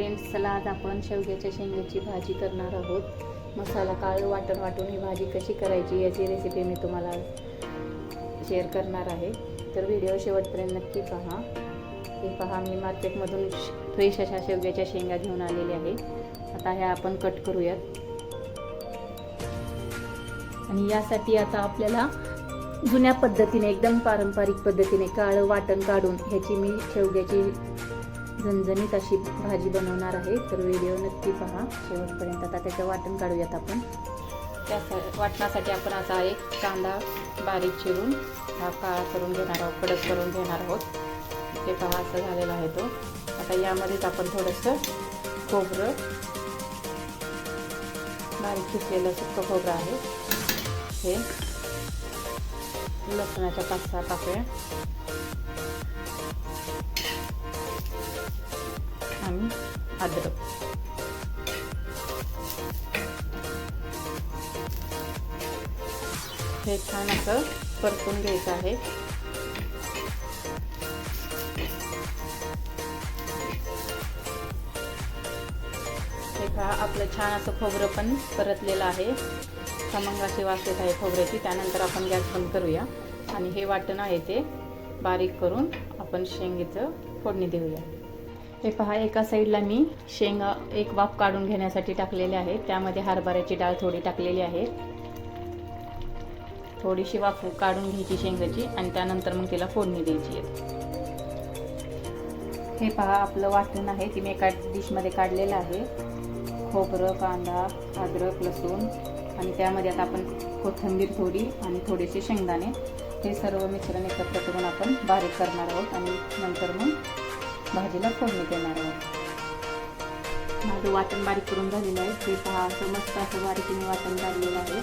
Friends चला आज आपण शेवग्याच्या शेंगाची भाजी करणार आहोत. मसाला काळ वाटण वाटून ही भाजी कशी करायची याची रेसिपी मी तुम्हाला शेअर करणार आहे. तर व्हिडिओ शेवटपर्यंत नक्की पहा. हे पहा मी मार्केटमधून फ्रेश अशा शेवग्याच्या शेंगा घेऊन आलेल्या आहे. आता ह्या आपण कट करूयात. आणि यासाठी आता आपल्याला जुन्या पद्धतीने एकदम पारंपरिक पद्धतीने काळं वाटण काढून ह्याची मी शेवग्याची झणझणीत अशी भाजी बनवणार आहे. तर व्हिडिओ नक्की पहा. शेवटपर्यंत आता त्याचं वाटण काढूयात आपण. त्या वाटणासाठी आपण असा एक कांदा बारीक चिरून हा काळा करून घेणार आहोत कडक करून घेणार आहोत. ते पहा असं झालेला आहे तो. आता यामध्येच आपण थोडंसं खोबरं बारीक किसलेलं सुक्कं खोबरं आहे. हे लसणाच्या पाच सहा पाकळ्या आणि अद्रक. हे छान असं परतून घ्यायचं आहे. हे पहा आपलं छान असं खोबरं पण परतलेलं आहे. समंगाचे अशी वास येत आहे खोबऱ्याची त्यानंतर आपण गॅस बंद करूया. आणि हे वाटण आहे ते बारीक करून आपण शेंगेचं फोडणी देऊया. हे पहा एका साईडला मी शेंगा एक वाफ काढून घेण्यासाठी टाकलेले आहे त्यामध्ये हरभऱ्याची डाळ थोडी टाकलेली आहे. थोडीशी वाफ काढून घ्यायची शेंगाची आणि त्यानंतर मग तिला फोडणी द्यायची आहे. हे पहा आपलं वाटण आहे. ती मी एका डिशमध्ये काढलेलं आहे. खोबरं कांदा अद्रक लसूण आणि त्यामध्ये आता आपण कोथिंबीर थोडी आणि थोडेसे शेंगदाणे. हे सर्व मिश्रण एकत्र करून आपण बारीक करणार आहोत आणि नंतर मग भाजीला फोडणी देणार आहोत माझं वाटण बारीक करून झालेलं आहे. ते पहा असं मस्त असं बारीकीने वाटण काढलेलं आहे.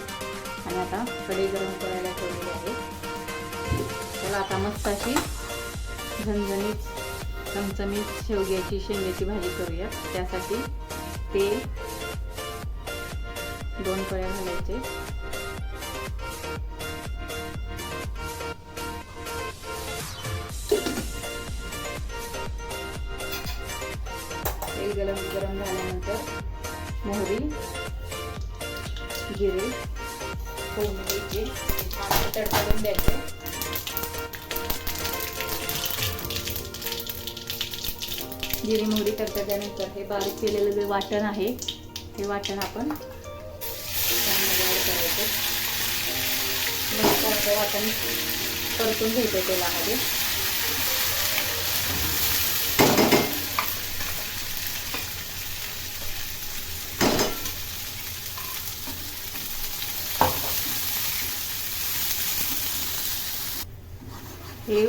आणि आता कढई गरम करायला ठेवलेली आहे. त्याला आता मस्त अशी झणझणीत चमचमीत शेवग्याची शेंग्याची भाजी करूया त्यासाठी तेल दोन पळ्या घालायचे. त्यानंतर मोहरी जिरे फोडणी द्यायचे छान तडतडून द्यायचे. जिरे मोहरी तडतडल्यानंतर हे बारीक केलेलं जे वाटण आहे हे वाटण आपण त्यामध्ये ॲड करायचं. वाटण परतून घ्यायचं तेलामध्ये. हे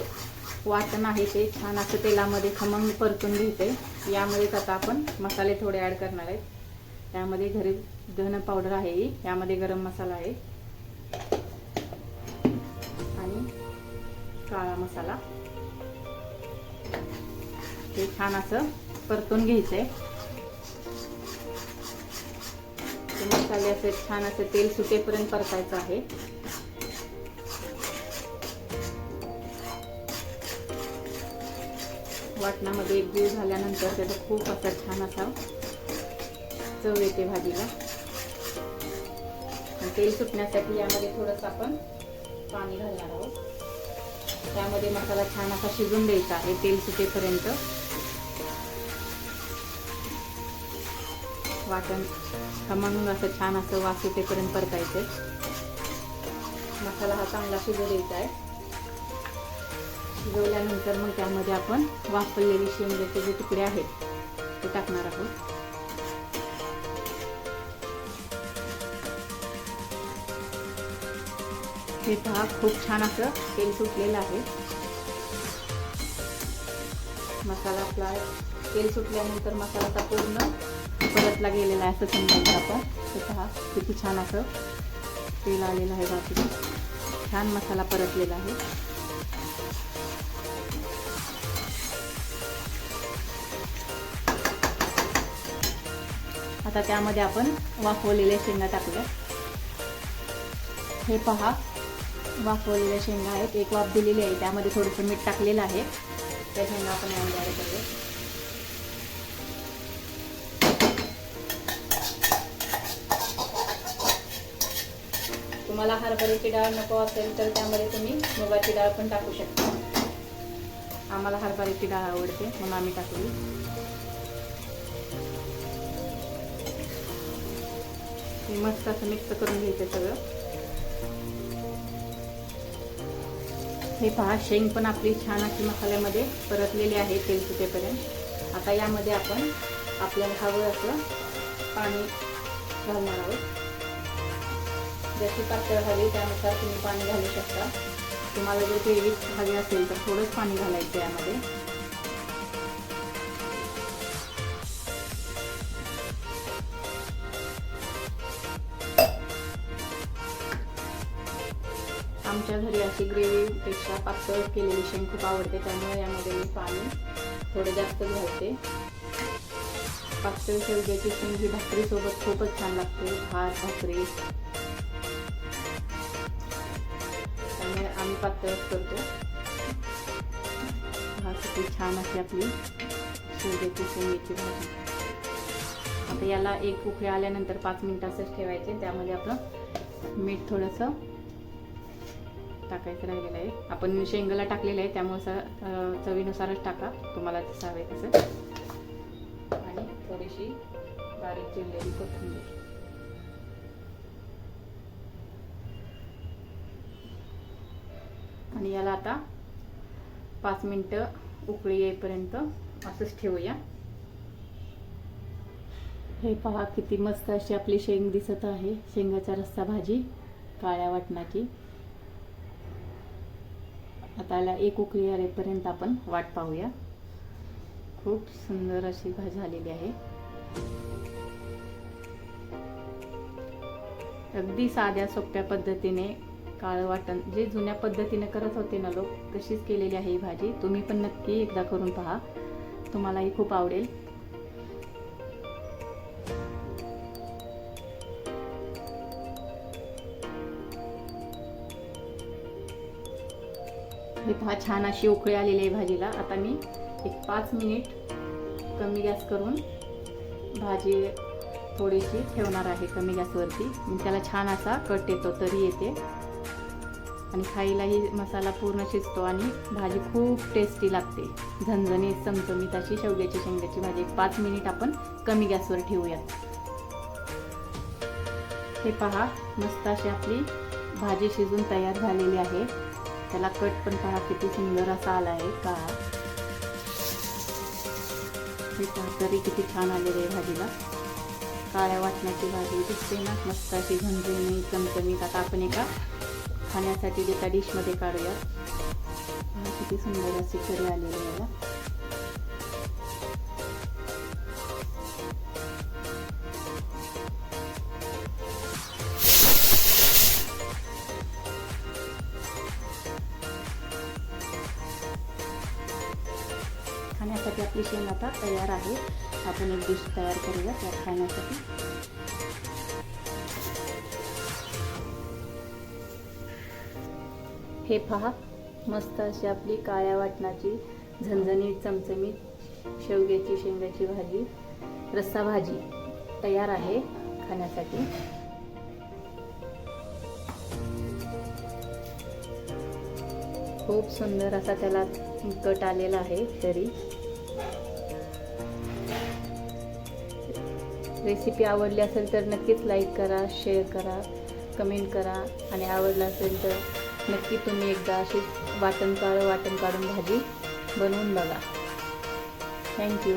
वाटण आहे ते छान असं तेलामध्ये खमंग परतून घेते. यामध्येच आता आपण मसाले थोडे ॲड करणार आहेत. त्यामध्ये घरी धन पावडर आहे ही. यामध्ये गरम मसाला आहे. आणि काळा मसाला. हे छान असं परतून घ्यायचंय. ते मसाले असे छान असं तेल सुटेपर्यंत परतायचं आहे. वाटणामध्ये एक जीव झाल्यानंतर त्याचा खूप असा छान असा चव येते भाजीला. तेल सुटण्यासाठी यामध्ये थोडंसं आपण पाणी घालणार आहोत. त्यामध्ये मसाला छान असा शिजून द्यायचा आहे तेल सुटेपर्यंत. वाटण खमंग असं छान असं वास येतेपर्यंत परतायचं. मसाला हा चांगला शिजू द्यायचा आहे. शिजवल्यानंतर मग त्यामध्ये आपण वापरलेले शेंगाचे जे तुकडे आहेत ते टाकणार आहोत. हे पहा खूप छान असं तेल सुटलेलं आहे. मसाला आपला तेल सुटल्यानंतर मसाला पूर्ण परतला गेलेला आहे असं समजायचं आपण. हे पहा किती छान असं तेल आलेलं आहे बाजूला. छान मसाला परतलेला आहे. आता त्यामध्ये आपण वाफवलेल्या शेंगा टाकूया. हे पहा वाफवलेल्या शेंगा आहेत. एक वाफ दिलेली आहे. त्यामध्ये थोडंसं मीठ टाकलेलं आहे. त्या शेंगा आपण यामध्ये करूया. तुम्हाला हरभऱ्याची डाळ नको असेल तर त्यामध्ये तुम्ही मुगाची डाळ पण टाकू शकता. आम्हाला हरभऱ्याची डाळ आवडते म्हणून आम्ही टाकली. मस्त असं मिक्स करून घ्यायचं सगळं. हे पहा शेंग पण आपली छान अशी मसाल्यामध्ये परतलेली आहे तेल सुटेपर्यंत. आता यामध्ये आपण आपल्याला हवं असं पाणी घालणार आहोत. जशी पातळ हवी त्यानुसार तुम्ही पाणी घालू शकता. तुम्हाला जर ग्रेव्ही हवी असेल तर थोडंच पाणी घालायचं यामध्ये. अशी ग्रेव्हीपेक्षा पातळ केलेली शेंग खूप आवडते त्यामुळे यामध्ये मी पाणी थोडं जास्त घालते. पातळ शेवग्याची शेंग ही भाकरीसोबत खूपच छान लागते भात भाकरी. त्यामुळे आम्ही पातळच करतो. भाकरी छान अशी आपली शेवग्याची शेंगेची भाजी. आता याला एक उकळी आल्यानंतर पाच मिनिट असंच ठेवायचे त्यामध्ये आपलं मीठ थोडंसं टाकायचं राहिलेलं आहे. आपण शेंगाला टाकलेलं आहे त्यामुळे चवीनुसारच टाका. तुम्हाला जसं हवे तसं. आणि थोडीशी बारीक चिरलेली कोथिंबीर. आणि याला आता पाच मिनटं उकळी येईपर्यंत असंच ठेवूया. हे पहा किती मस्त अशी आपली शेंग दिसत आहे. शेंगाचा रस्सा भाजी काळ्या वाटणाची. आता याला एक उकळी आलेपर्यंत आपण वाट पाहूया. खूप सुंदर अशी भाजी झालेली आहे. अगदी साध्या सोप्या पद्धतीने काळं वाटण जे जुन्या पद्धतीने करत होते ना लोक तशीच केलेली आहे ही भाजी. तुम्ही पण नक्की एकदा करून पहा. तुम्हालाही खूप आवडेल. हे पहा छान अशी उकळी आलेली आहे भाजीला. आता मी एक पाच मिनिट कमी गॅस करून भाजी थोडीशी ठेवणार आहे कमी गॅसवरती. मग त्याला छान असा कट येतो तरी येते. आणि खायलाही मसाला पूर्ण शिजतो आणि भाजी खूप टेस्टी लागते. झणझणीत चमचमीत अशी शेवग्याची शेंगाची भाजी एक पाच मिनिट आपण कमी गॅसवर ठेवूयात. हे पहा मस्त अशी आपली भाजी शिजून तयार झालेली आहे. त्याला कट पण पहा किती सुंदर असा आला आहे का? हे पहा तरी किती छान आलेली आहे भाजीला. काळ्या वाटण्याची भाजी दिसते ना मस्त अशी झणझणी चमचमीत. आता आपण एका खाण्यासाठी एका डिशमध्ये काढूया किती सुंदर अशी तरी आलेली आहे. खाण्यासाठी आपली शेंग आता तयार आहे आपण एक डिश तयार करूया त्यात खाण्यासाठी. हे पहा मस्त अशी आपली काळ्या वाटणाची झणझणीत चमचमीत शेवग्याची शेंगाची भाजी रस्सा भाजी तयार आहे खाण्यासाठी. खूप सुंदर असा त्याला कट आलेला आहे तरी. रेसिपी आवडली असेल तर नक्कीच लाईक करा शेअर करा कमेंट करा. आणि आवडलं असेल तर नक्की तुम्ही एकदा अशीच वाटण काढ वाटण काढून भाजी बनवून बघा. थँक्यू